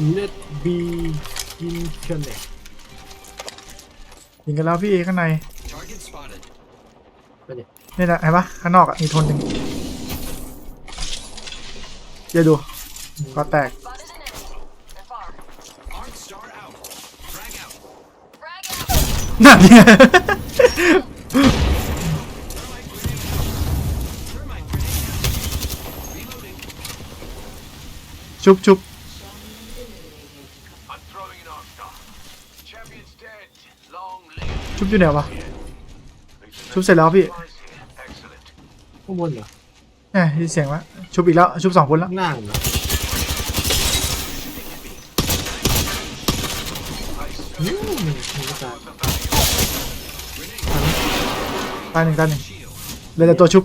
Let be internet ยิงกันแล้วพี่ข้างใน Target spotted. ไปเนี่ยนี่แหละเห็นปะข้างนอกอะมีทนหนึ่งเดี๋ยวดูก็แตก Spotted an enemy. They're far. Arc star out. Frag out. Frag out. นั่นเนี่ย Thermite grenade. Thermite grenade out. Reloading. ชุบชุบ ชุบอยู่ไหนวะ ชุบเสร็จแล้วพี่ Supplies here. Excellent. ข้างบนเหรอเนี่ยที่เสียงวะชุบอีกแล้ว ชุบสองคนแล้วข้างล่างเหรออืมมีกระจายตายหนึ่งตายหนึ่งเหลือแต่ตัวชุบ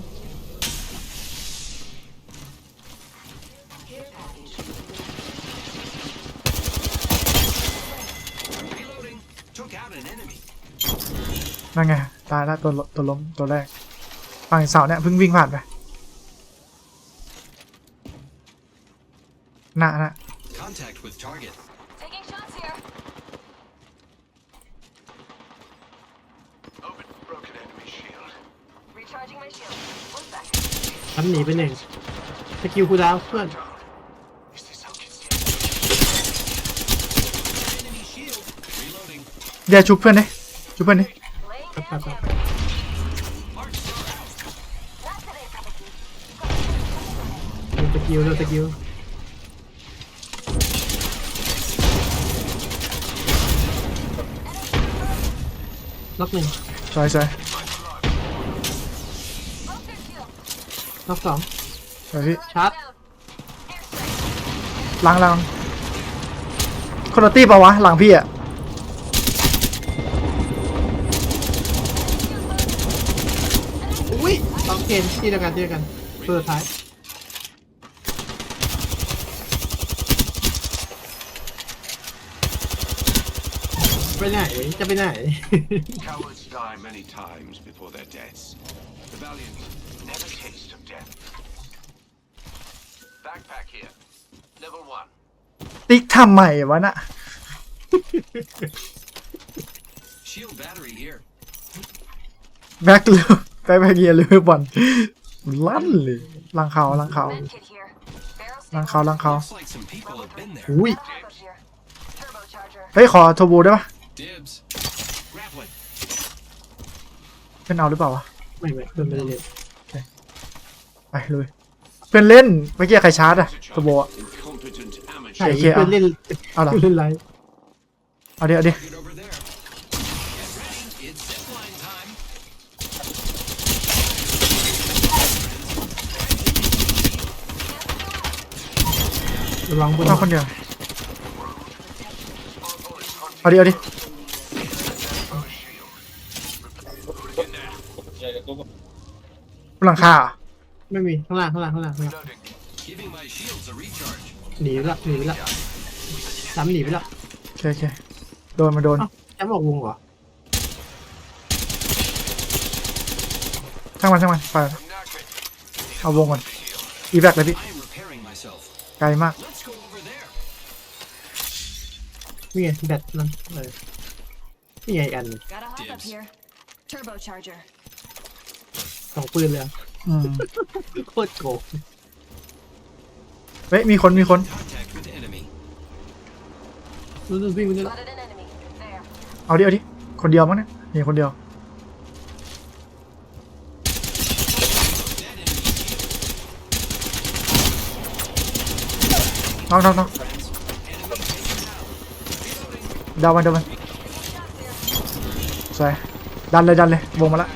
นั่นไง ตายแล้วตัวลตัวล้มตัวแรก ฝั่งเสาเนี่ยเพิ่งวิ่งผ่านไปหน้าหน้า Contact with target. Taking shots here. Open. Broken enemy shield. Recharging my shield. One sec. ฉันหนีไปหนึ่งสกิลคูลดาวน์เพื่อน Is this how kids Enemy shield. Reloading. เดี๋ยวชุบเพื่อนดิชุบเพื่อนดิ Laying Up, ครับครับครับเร็วสกิลเร็วสกิลล็อกหนึ่งใช่ใช่ล็อกสองใช่พี่ชาร์จลังหลังคนตี้ปะวะหลังพี่อะ เกมที่เดียวกันที่เดียวกันตัวสุดท้ายไปไหนจะไปไหน Cowards die many times before their deaths. The valiant never taste of death. Backpack here. Level one. ติ๊กทำใหม่วะน่ะ Shield battery here. แบ็คเลย แบ็คแบ็คเยียร์เลยบอลลั่นเลยหลังเขาหลังเขา Medkit here. Barrel หลังเขาหลังเขา Looks like some people have been there. อุ้ย Backup here. Turbocharger. เฮ้ยขอโทโบได้ปะ Dibs. Grappling. เพื่อนเอาหรือเปล่าวะไม่ไม่เพื่อนไม่ได้เล่นไปเลยเพื่อนเล่นเมื่อกี้ใครชาร์จอะโทโบอะ Incompetent amateur. ใช่โอเคเพื่อนเล่นเอาเหรอเพื่อนเล่นไลฟ์เอาเดี๋ยวเอาดี๋ยว ระวังบนเอาคนเดียวเอาดิเอาดิบนหลังคาเหรอไม่มีข้างล่างข้างล่างข้างล่างข้างล่าง Loading. Giving my shields a recharge. หนีไปละหนีไปละซ้ำหนีไปละโอเคโอเคโดนมาโดนเอ้าแชมป์ออกวงเหรอช่างมันช่างมันไป I'm knackered. เอาวงก่อนอีแบ็กเลยพี่ I am repairing myself. ไกลมาก Let's go over there. นี่ไงแบตนั่นเออนี่ไงอีกอันหนึ่ง Gotta hop up Dibs. here. Turbocharger. สองปืนเลยอะอืมโคตรโกงเฮ้ยมีคนมีคน Contact with enemy. รู้สึกวิ่งไปนี่ละ Spotted an enemy. There. เอาดิเอาดิคนเดียวมั้งเนี่ยมีคนเดียว น้องน้องน้องเดามันเดามันสวยดันเลยดันเลยวงมาละ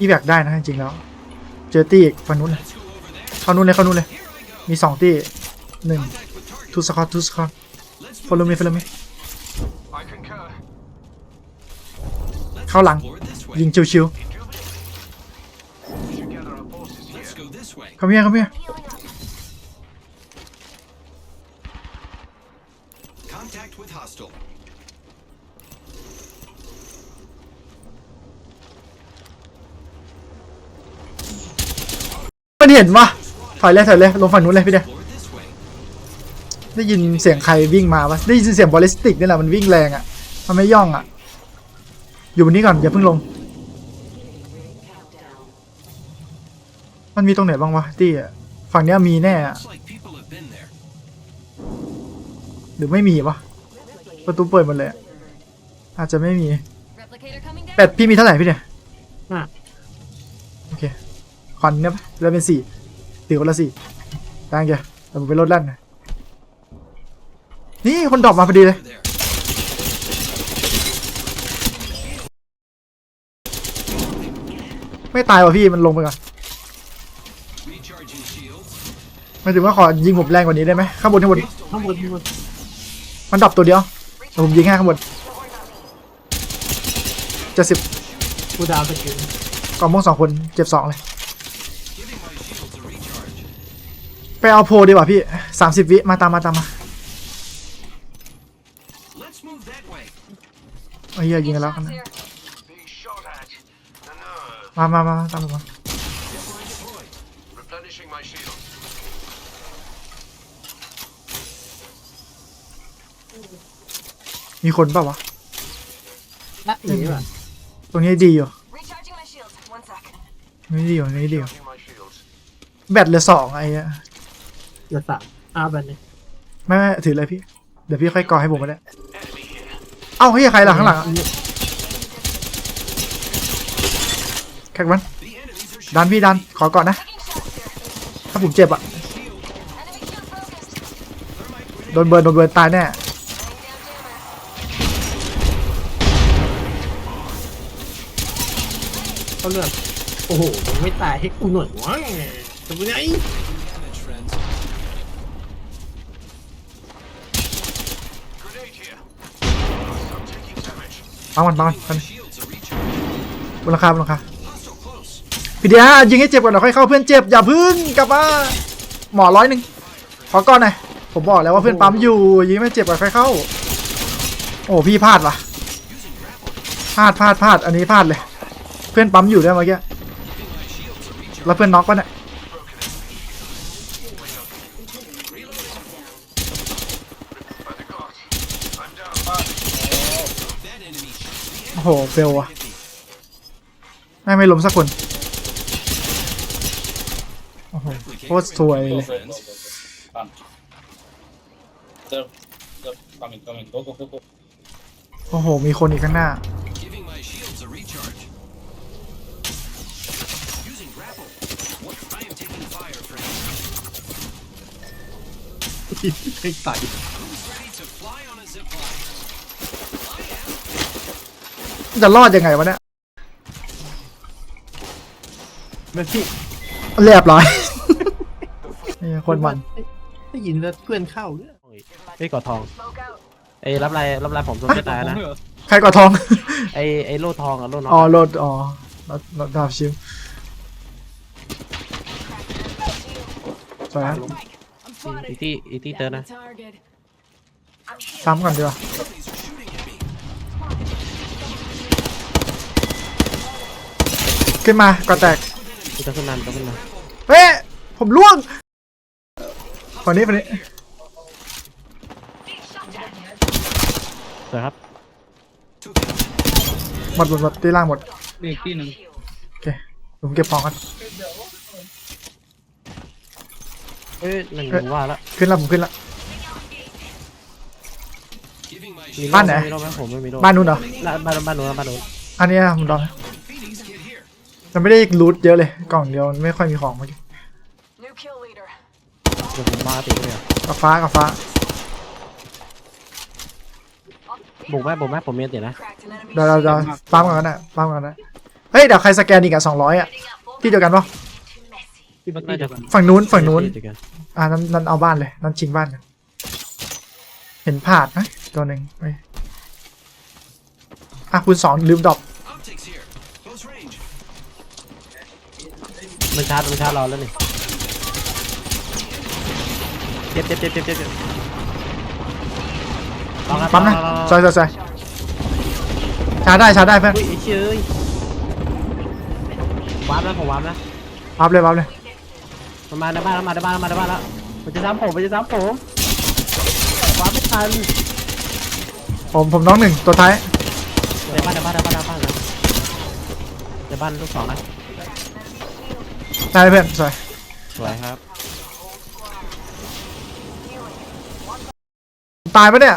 อีแบกได้นะจริงๆแล้ว เจอตี้อีกฝั่งนู้นเลยเข้านู้นเลยเข้านู้นเลย มีสองตี้หนึ่ง ทูสคอตทูสคอต Let's ฟอลโล move มี this ฟอลโลมี I concur. Let's เข้าหลัง explore this way. ยิงชิว We should gather our forces Let's here. go this way. ๆเข้าเมียเข้าเมีย Healing up. Contact with hostile. มันเห็นวะถอยเลยถอยเลยลงฝั่งนู้นเลยพี่เดีย Explore this way. ได้ยินเสียงใครวิ่งมาวะได้ยินเสียงบอลลิสติกนี่แหละมันวิ่งแรงอะ มันไม่ย่องอะ อยู่บนนี้ก่อนอย่าเพิ่งลง มันมีตรงไหนบ้างวะที่อะฝั่งเนี้ยมีแน่อะ Looks like people have been there. หรือไม่มีวะประตูเปิดหมดเลยอะอาจจะไม่มี Replicator coming down. เป็ดพี่มีเท่าไหร่พี่เนี่ยอะโอเคคอนเนี่ยปะเราเป็นสี่ตีคนละสี่ได้ไงแต่ผมไปลดลั่นนะ นี่คนดรอปมาพอดีเลย Over there. ไม่ตายวะพี่มันลงไปก่อน Recharging shields. หมายถึงว่าขอยิงผมแรงกว่านี้ได้ไหมข้างบนข้างบนข้างบนข้างบนมันดรอปตัวเดียวแต่ผมยิงแค่ข้างบนเจ็ดสิบกูดาวสกิลกล่องม่วงสองคนเจ็บสองเลย Giving my shields a recharge. ไปเอาโพลดีกว่าพี่สามสิบวิมาตามมาตามมา Let's move that way. ไอ้เหี้ยยิงกันแล้วกัน Shots นะ here. Being shot at. The nerve. มามามาตามผมมา Zipline deployed. Replenishing my shield. มีคนเปล่าวะละหนีว่ะตรงนี้ดีอยู่ Recharging my shield. One sec. ตรงนี้ดีอยู่ตรงนี้ดีอยู่ Charging my shields. แบตเหลือสองไอ้เหี้ยเหลือสามอ้าวแบบนี้ ไม่ไม่ถือเลยพี่ เดี๋ยวพี่ค่อยก่อให้ผมก็ได้ Enemy here. เอ้าเฮ้ยใครหลังข้างหลังแขกมันดันพี่ดันขอก่อนนะ ถ้าผมเจ็บอะโดนเบิร์นโดนเบิร์นตายแน่เขาเลือกโอ้โห ไม่ตายให้กูหน่อยวะทำไง Damage, ปังมันปังมันปัง My shields a recharge. บนราคาบนราคา Hostile close. พี่เดียยิงให้เจ็บก่อนเดี๋ยวค่อยเข้าเพื่อนเจ็บอย่าพึ่งกลับมาหมอร้อยหนึ่งขอก่อนหน่อยผมบอกแล้วว่าเพื่อนปั๊มอยู่ยิงไม่เจ็บก่อนค่อยเข้า โอ้พี่พลาดว่ะพลาดพลาดพลาดอันนี้พลาดเลย เพื่อนปั๊มอยู่ด้วยเมื่อกี้ Giving my shields a recharge. แล้วเพื่อนน็อกปะเนี่ย By the gods. I'm down. That enemy. The โอ้โหเฟลว่ะ enemy. ไม่ไม่ล้มสักคนโอ้โห Replicate โคตรสวยเลย friends. Come. Sir, sir, coming, coming. Go, go, go, go. โอ้โห มีคนอีกข้างหน้า Giving my shields a recharge. Using grapple. What? I am taking fire, friends. ให้ใส่ Who's ready to fly on a zip line? I am. จะรอดยังไงวะเนี่ยมันพี่เรียบร้อย นี่คนมันได้ยินแล้วเพื่อนเข้าเนี่ยเฮ้ยกอดทอง Smoke out. ไอ้รับไรรับไรผมสมจะตายนะใครกอดทอง ไอ้ไอ้โล่ทองอะโล่น้องอ๋อโหลดอ๋อรถรถดาบชิวสวยนะอีตี้อีตี้เตือนนะ Target. ซ้ำก่อนดีกว่า ขึ้นมาก่อนแตกอีต้องขึ้นมาต้องขึ้นมาเฮ้ยผมล่วงคนนี้คนนี้สวยครับ Took it. หมดหมดหมดตีล่างหมด Wait, T หนึ่งโอเคผมเก็บของกันเอ้ยนั่นผมว่าละขึ้นแล้วผมขึ้นแล้ว Giving my มี shield. โล่บ้านไหน มีโล่ไหมผมไม่มีโล่บ้านนู้นเหรอ บ้านบ้านบ้านนู้นบ้านนู้นอันนี้นะผมลอง Phoenix kit here. มันไม่ได้รูทเยอะเลย กล่องเดียวมันไม่ค่อยมีของเมื่อกี้ New kill leader. เดี๋ยวผมมาติดเลยอะกับฟ้ากับฟ้า บุกไหมบุกไหมผมมีอันติดนะ Cracked an enemy เดี๋ยวเราจะปั๊มกันนะปั๊มกันนะเฮ้ยเดี๋ยวใครสแกนอีกอะสองร้อยอะที่เดียวกันปะที่บัตน่าตี้จะเดียวกันฝั่งนู้นฝั่งนู้นติดกันอ่านั้นนั้นเอาบ้านเลยนั้นชิงบ้านกันเห็นผาดนะตัวหนึ่งไปอะคุณสองลืมดรอป มันชาร์จมันชาร์จเราแล้วนี่เจ็บเจ็บเจ็บเจ็บเจ็บเจ็บลองครับปั๊มนะลองซอยซอยซอยชาร์จได้ชาร์จได้เพื่อนอุ้ยไอ้เชี่ยเอ้ยวาร์ปนะผมวาร์ปนะ วับเลยวับเลยมันมาในบ้านแล้วมาในบ้านแล้วมาในบ้านแล้วมันจะซ้ำผมมันจะซ้ำผมวาร์ปไม่ทันผมผมน้องหนึ่งตัวท้ายในบ้านในบ้านในบ้านในบ้านนะในบ้านลูกสองนะ ได้เพื่อนสวยสวยครับตายปะเนี่ย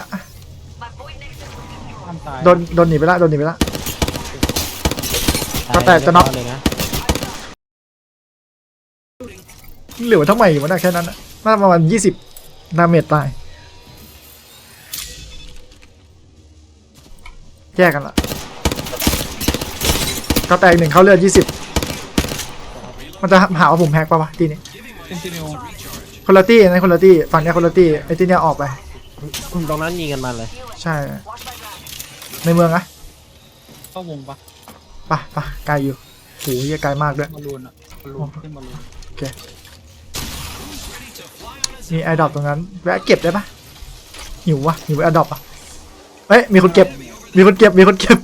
ทำตายโดนโดนหนีไปละโดนหนีไปละ ก็แตกจะน็อก เลยนะเหลือเท่าไหร่วะเนะแค่นั้นน่ะน่าประมาณยี่สิบดาเมจตาย แยกกันละก็แตกหนึ่งเขาเลือดยี่สิบ มันจะหาว่าผมแฮกปะวะทีนี้เซนติเนลคนละตี้นะคนละตี้ฝั่งเนี้ยคนละตี้ไอ้ที่เนี้ยออกไป ตรงนั้นยิงกันมาเลย ใช่ ในเมืองอะเข้าวงปะไปไปไกลอยู่โหเหี้ยไกลมากด้วย บอลลูนอะบอลลูนขึ้นบอลลูนมีแอร์ดรอปตรงนั้นแวะเก็บได้ปะหิววะหิวแอร์ดรอปอะเอ้ยมีคนเก็บ มีคนเก็บมีคนเก็บ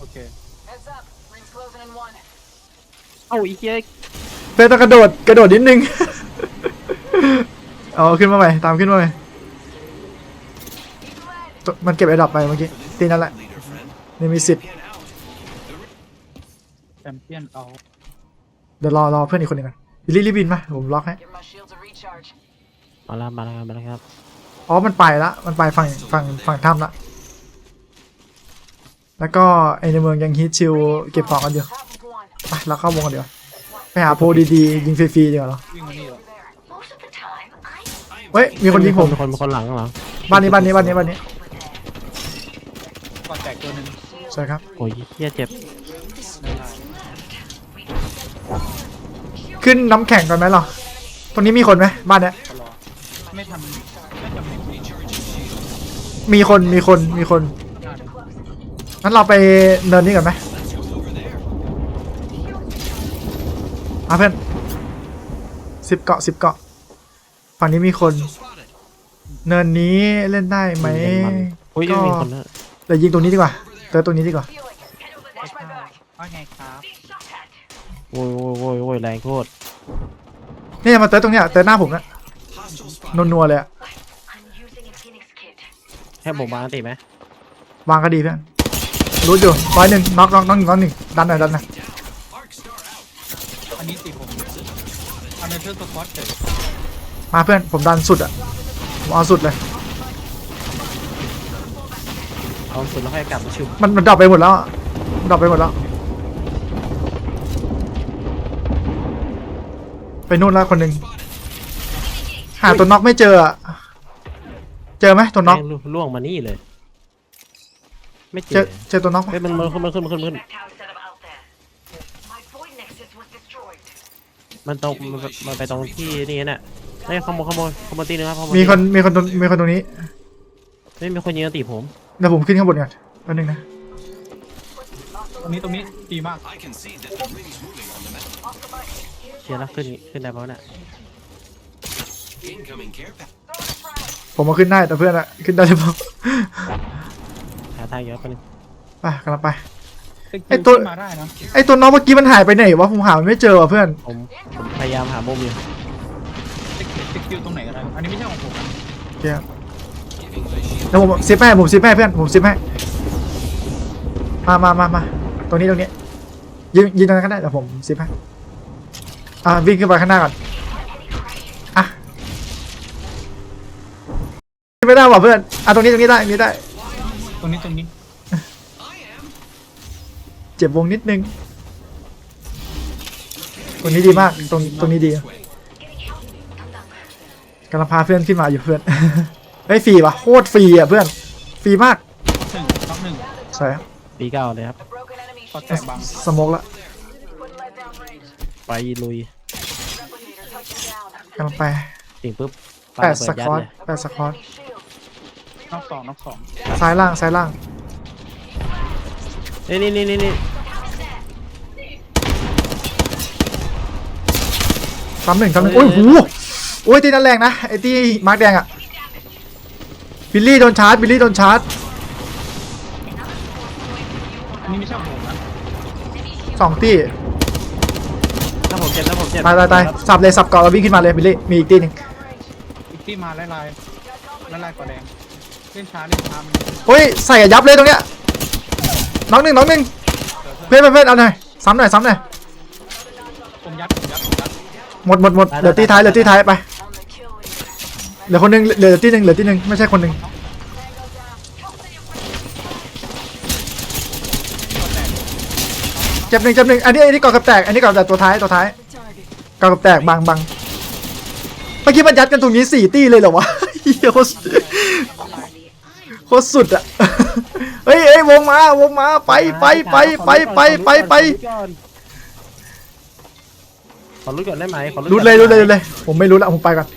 โอเค Heads up. Ring's closing in one. เอ้าไอ้เชี่ย เพื่อนต้องกระโดดกระโดดนิดนึง เอาขึ้นมาใหม่ตามขึ้นมาใหม่ตัวมันเก็บแอร์ดรอปไปเมื่อกี้ตีนั่นแหละ Leader, friend. นี่มีสิทธิ์ Pan out. แชมเปี้ยนเอาเดี๋ยวรอรอเพื่อนอีกคนหนึ่งก่อนรีบรีบบินมาผมล็อกให้ Give my shields a recharge. มาแล้วมาแล้วครับมาแล้วครับ อ๋อ มันไปละ มันไปฝั่งฝั่งฝั่งถ้ำละ แล้วก็ไอในเมืองยังฮิตชิลเก็บของกันอยู่ Top of one. ไปเราเข้าวงกันเดี๋ยวา ไปหาโพลดีๆยิงฟรีๆดีกว่าเหรอวิ่งมานี่เหรอ Most of the time, I เฮ้ยมีคนยิงผมมีคนมีคนหลังหลังบ้านนี้บ้านนี้บ้านนี้บ้านนี้ก่อนแตกตัวหนึ่งใช่ครับโอ้ยเชี่ยเจ็บได้ได้ขึ้นน้ำแข็งก่อนไหมเหรอตรงนี้มีคนไหมบ้านเนี้ยตลอดไม่ทันไม่จำเป็นมีคนมีคนมีคนได้เลยงั้นเราไปเนินนี้ก่อนไหม Let's go over there. อะเพื่อนสิบเกาะสิบเกาะฝั่งนี้มีคน Spotted. เนินนี้เล่นได้ไหมอุ้ยก็มีคนนะเดี๋ยวยิงตรงนี้ดีกว่าเจอตรงนี้ดีกว่า healing. Watch my back. ว่าไงครับโอ้ยโอ้ยโอ้ยโอ้ยแรงโคตรนี่มาเตอตรงเนี้ยเตอหน้าผมนะ Hostile spotted. นัวๆเลยอะ I'm using a Phoenix kit. ให้ผมมาอันติไหมวางก็ดีเพื่อนรู้อยู่ร้อยหนึ่งน็อกน็อกน็อกหนึ่งน็อกหนึ่งดันหน่อยดันหน่อย Arc star out. อันนี้ตีผม อันนี้เธอร์สปอตเฉยมาเพื่อน ผมดันสุดอะผมเอาสุดเลย เอาสุดแล้วให้กลับมาชุบมันมันดรอปไปหมดแล้วอะดรอปไปหมดแล้ว ไปนู่นแล้วคนหนึ่งหาตัวน็อกไม่เจออะเจอไหมตัวน็อกแม่งล่วงมานี่เลย ไม่เจเจออเจอตัวน็อกปะเฮ้ยมันมันขึ้นมันขึ้นมันขึ้นมันขึ้น มันตรงมันมันไปตรงที่นี่น่ะเฮ้ยขโมยขโมยขโมยตีหนึงครับขโมยมีคนมีคนตรงมีคนตรงนี้ไม่มีคนยิงอันติผมเดี๋ยวผมขึ้นข้างบนก่อนแป๊บนึงนะตรงนี้ตรงนี้ดีมาก I can see that the ring's moving on the map. เชียร์แล้วขึ้นขึ้นได้เพราะน่ะ Incoming care pack. ผมมาขึ้นได้แต่เพื่อนอะขึ้นได้หรือเปล่า หาทางเยอะไปบนึงไปกำลังไป สกิลไอ้ตัว ขึ้นมาได้นะไอตัวน็อกเมื่อกี้มันหายไปไหนวะผมหามันไม่เจอว่ะเพื่อนผมผมพยายามหามุมอยู่สกิลสกิลตรงไหนก็ได้ อันนี้ไม่ใช่ของผมนะโอเคครับ Giving my shield. เดี๋ยวผมซิปให้ผมซิปให้เพื่อนผมซิปให้มามามามาตรงนี้ตรงนี้ยืนยืนตรงนั้นก็ได้เดี๋ยวผมซิปให้อ่าวิ่งขึ้นไปข้างหน้าก่อนอะไม่ได้ว่ะเพื่อนอะตรงนี้ตรงนี้ได้ตรงนี้ได้ ตรงนี้ตรงนี้ เจ็บวงนิดนึง ตรงนี้ดีมาก ตรงตรงนี้ดีกำลังพาเพื่อนขึ้นมาอยู่เพื่อนเฮ้ยฟรีว่ะโคตรฟรีอะเพื่อน ฟรีมากหนึ่งล็อกหนึ่งใช่ครับปีเก้าเลยครับ Broken enemy ก่อน shield. แตกบังสโมกละ Putting lead down range. ไปลุย Replicator touching down. กำลังไปถึงปุ๊บแปดเปิสดยัคดอตเลยแปดสคอต Enemy shield. น็อกสองน็อกสองซ้ายล่างซ้ายล่างนี่นี่นี่นี่นี่ ซ้ำหนึ่งซ้ำหนึ่งโอ้ยหูโอ้ยตีนั่นแรงนะไอ้ตีมาร์กแดงอะบิลลี่โดนชาร์จบิลลี่โดนชาร์จอันนี้ไม่ใช่ของผมนะสองตีถ้าผมเจ็บถ้าผมเจ็บตายตายตายสับเลยสับเกาะแล้ววิ่งขึ้นมาเลยบิลลี่มีอีกตีหนึงอีกที่มาไล่ไล่ไล่ไล่ก่อแดงเล่นช้าเล่นช้ามันเฮ้ยใส่กับยับเลยตรงเนี้ยน้องหนึ่งน้องหนึ่งเพื่อนเพื่อนเพื่อนเอาหน่อยซ้ำหน่อยซ้ำหน่อย ผมยัดผมยัดผมยัด หมดหมดหมดเหลือตีท้ายเหลือตีท้ายไปเหลือคนหนึงเหลือตีหนึ่งเหลือตีหนึ่งไม่ใช่คนหนึ่งเจ็บหนึ่งเจ็บหนึ่งอันนี้อันนี้เกาะกับแตกอันนี้เกาะกับแตกตัวท้ายตัวท้ายเกาะกับแตกบางบางเมื่อกี้มันยัดกันตรงนี้สี่ตีเลยเหรอวะเหี้ยโคตรโคตรสุดอะเฮ้ยเฮ้ยวงมาวงมาไปไปไปไปไปไปไปขอ รู้ก่อนได้ไหมขอรุดเลยรุดเลยรุดเลย ผมไม่รู้ละผมไปก่อน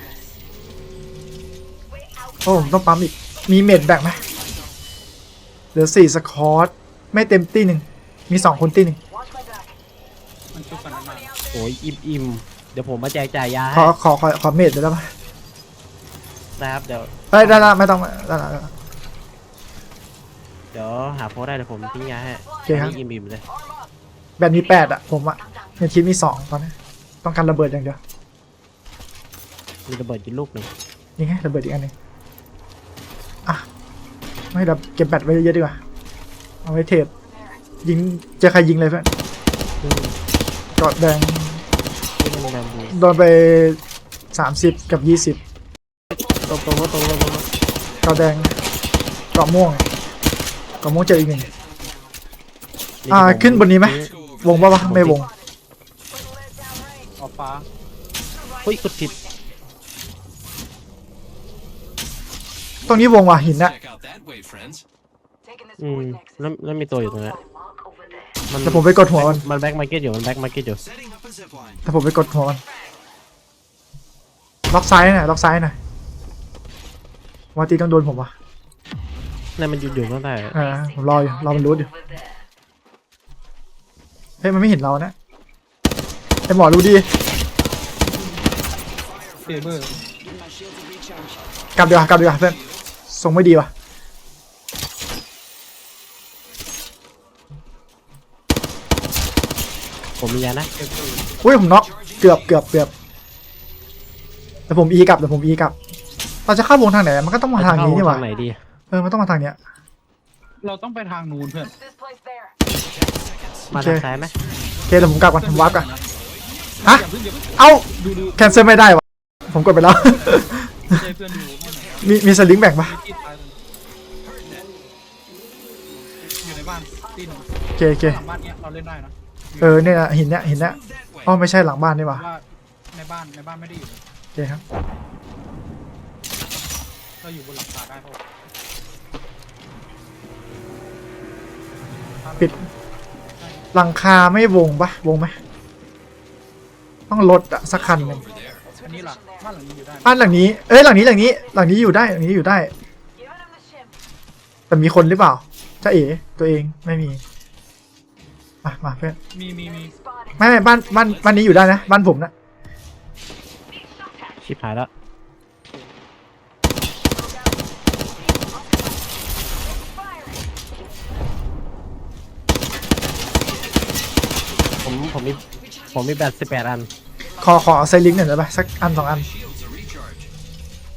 โอ้ผมต้องปั๊มอีก มีเม็ดแบ่งไหมเหลือสี่สคอร์ตไม่เต็มตีหนึ่ง มีสองคนตีหนึ่ง มันชุบกันมาโอ้ยอิ่มอิ่มเดี๋ยวผมมาแจกจ่ายยาขให้อขอขอขอเม็ดได้แล้วปะนะครับเดี๋ยวได้ได้ได้ไม่ต้องได้ได้ได้ เดี๋ยวหาโพสต์ได้เดี๋ยวผมทิ้งยาให้โอเคครับนนี้อิ่มอิ่มเลย แบตมีแปดอะผมอะในทีมมีสองตอนนี้ ต้องการระเบิดอย่างเดียวมีระเบิดอยู่ลูกหนึ่งนี่ไงระเบิดอีกอันหนึงอะไม่ดับเก็บแบตไว้เยอะๆดีกว่าเอาไว้เทรดยิงเจอใครยิงเลยเพื่อนกอดแดงไม่มีแรงดูโดนไปสามสิบกับยี่สิบตรงตรงตรงตรงตรงกอแดงกอม่วงกอม่วงเจออีกหนึ่งอ่าขึ้นบนนี้ไหมวงปะวะไม่วง ออกฟ้าเฮ้ยกดผิดตรงนี้วงว่ะหินอะ Check out that way, friends. Taking this อืม point next. แล้วแล้วมีตัวอยู่ตรงนี้ Mark over there. มันแต่ผมไปกดหัวมันมันแบ็กมาร์เก็ตอยู่มันแบ็กมาร์เก็ตอยู่ Setting up a zip line. แต่ผมไปกดหัวมันล็อกซ้ายหน่อยล็อกซ้ายหน่อยวาตีต้องโดนผมว่ะนั่นมันหยุดอยู่ตั้งแต่เออผมรออยู่รอมันรู้อยู่ Over there. เฮ้ยมันไม่เห็นเรานะ ไอหมอรู้ดีเซเบอร์กลับดีกว่ากลับดีกว่าเพื่อนทรงไม่ดีว่ะผมมียานะอุ้ยผมน็อกเกือบเกือบเกือบแต่ผมอีกลับแต่ผมอีกลับเราจะเข้าวงทางไหนมันก็ต้องมาทางนี้นี่หว่าเอไหนดีเออมันต้องมาทางเนี้ยเราต้องไปทางนู้นเพื่อน This place there. มาโอเคทางซ้ายไหมโอเคเดี๋ยวผมกลับก่อนผมวาร์ปก่อน ฮะ อย่าเพิ่งอย่าเพิ่งเอ้าดูดูแคนเซิลไม่ได้วะผมกดไปแล้วไม่ใช่เพื่อนดูห้องไหนครับมีมีสลิงแบ่งปะมีที่ตายเลยอยู่ในบ้านตีหนึ่งโอเคโอเคหลังบ้านเนี้ยเราเล่นได้นะเออเนี่ยนะหินเนี้ยหินเนี้ย That way. อ๋อไม่ใช่หลังบ้านนี่หว่าว่าในบ้านในบ้านไม่ได้อยู่โอเคครับก็อยู่บนหลังคาได้เพราะปิดหลังคาไม่วงปะวงไหม ต้องลดอะสักคันหนึ่ง Over there. อันนี้ล่ะบ้านหลังนี้อยู่ได้บ้านหลังนี้ เอ้ยหลังนี้หลังนี้ หลังนี้อยู่ได้หลังนี้อยู่ได้ Giving him the shim. แต่มีคนหรือเปล่าจ้าเอ๋ตัวเองไม่มีมามาเพื่อนมีมีมี Spotted. ไม่ไม่บ้านบ้านบ้านนี้อยู่ได้นะบ้านผมนะชิบหายแล้วผมผมมี ผมมีแบตสิบแปดอันขอขอไซลิงก์หน่อยได้ปะสักอันสองอัน Shields a recharge.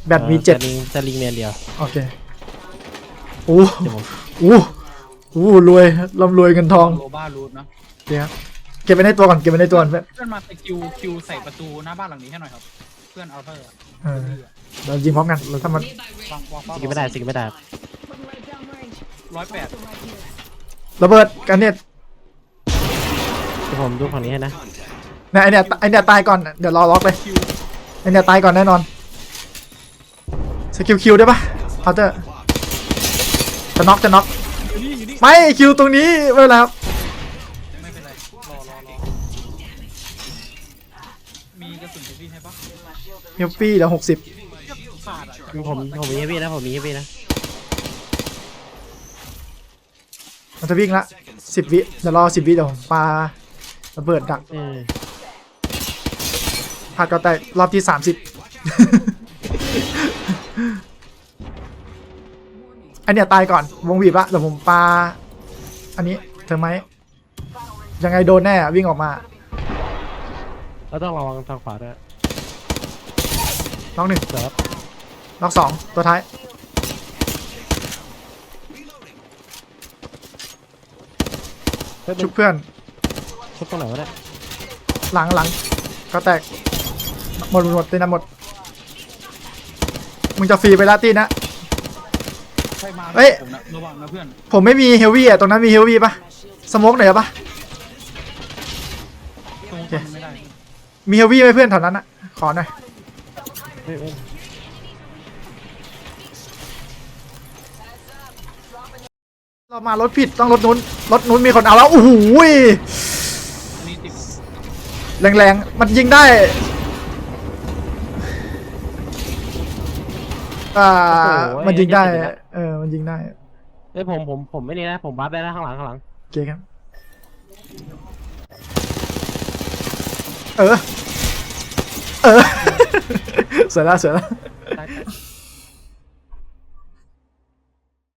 แบตมีเจ็ดจะลิงจะลิงเมียนเดียวโอเคโอ้เดี๋ยวผมโหโอ้รวยร่ำรวยเงินทองโลบ้ารูทนะเดี๋ยวครับเก็บไว้ในตัวก่อนเก็บไว้ในตัวก่อนเพื่อนเพื่อนมาสกิลคิวใส่ประตูหน้าบ้านหลังนี้ให้หน่อยครับ เพื่อนเอาเธอร์เออเรายิงพร้อมกันถ้ามันวางวางสกิลไม่ได้สกิลไม่ได้ร้อยแปดระเบิดกันเนี่ยเดี๋ยวผมดูฝั่งนี้ให้นะ Contact. นะไอเนี่ยไอเนี่ยตายก่อนเดี๋ยวรอล็อกเลยคิวไอเนี่ยตายก่อนแน่นอนสกิลคิวได้ปะเคาน์เตอร์จะน็อกจะน็อกอยู่นี่อยู่นี่ไม่คิวตรงนี้ไม่เป็นไรครับไม่เป็นไรรอรอรอมีกระสุนเฮฟวี่ให้ปะฮิปปี้เดี๋ยวหกสิบขาดอะผมผมมีให้พี่นะผมมีให้พี่นะมันจะวิ่งละสิบวิเดี๋ยวรอสิบวิเดี๋ยวผมปาระเบิดดักเออ พลาดก็แต่รอบที่สามสิบอันเนี้ยตายก่อนวงบีบละเดี๋ยวผมปาอันนี้เธอไหมยังไงโดนแน่อะวิ่งออกมาเราต้องระวังทางขวาด้วยน้องหนึ่งเสิร์ฟน้องสองตัวท้าย เฮ้ยมันชุบเพื่อนชุบตรงไหนวะเนี่ยหลังหลังก็แตก หมดหมดตีนหมด มึงจะฟรีไปละตีนะ ใครมาเฮ้ย ผมนะระวังนะเพื่อนผมไม่มีเฮลวี่อะตรงนั้นมีเฮลวี่ปะสโมกหน่อยปะตรงคมันไม่ได้มีเฮลวี่ไหมเพื่อนแถวนั้นอะขอหน่อยเฮ้ยเฮ้ยเรามารถผิดต้องรถนู้นรถนู้นมีคนเอาแล้วโอ้โหยอันนี้ติดแรงๆมันยิงได้ อ่ามันยิงได้เออ มันยิงได้ เฮ้ยผมผมผมไม่นี่นะผมบัฟได้นะข้างหลังข้างหลังโอเคครับ เออ เออ เสร็จแล้วเสร็จแล้ว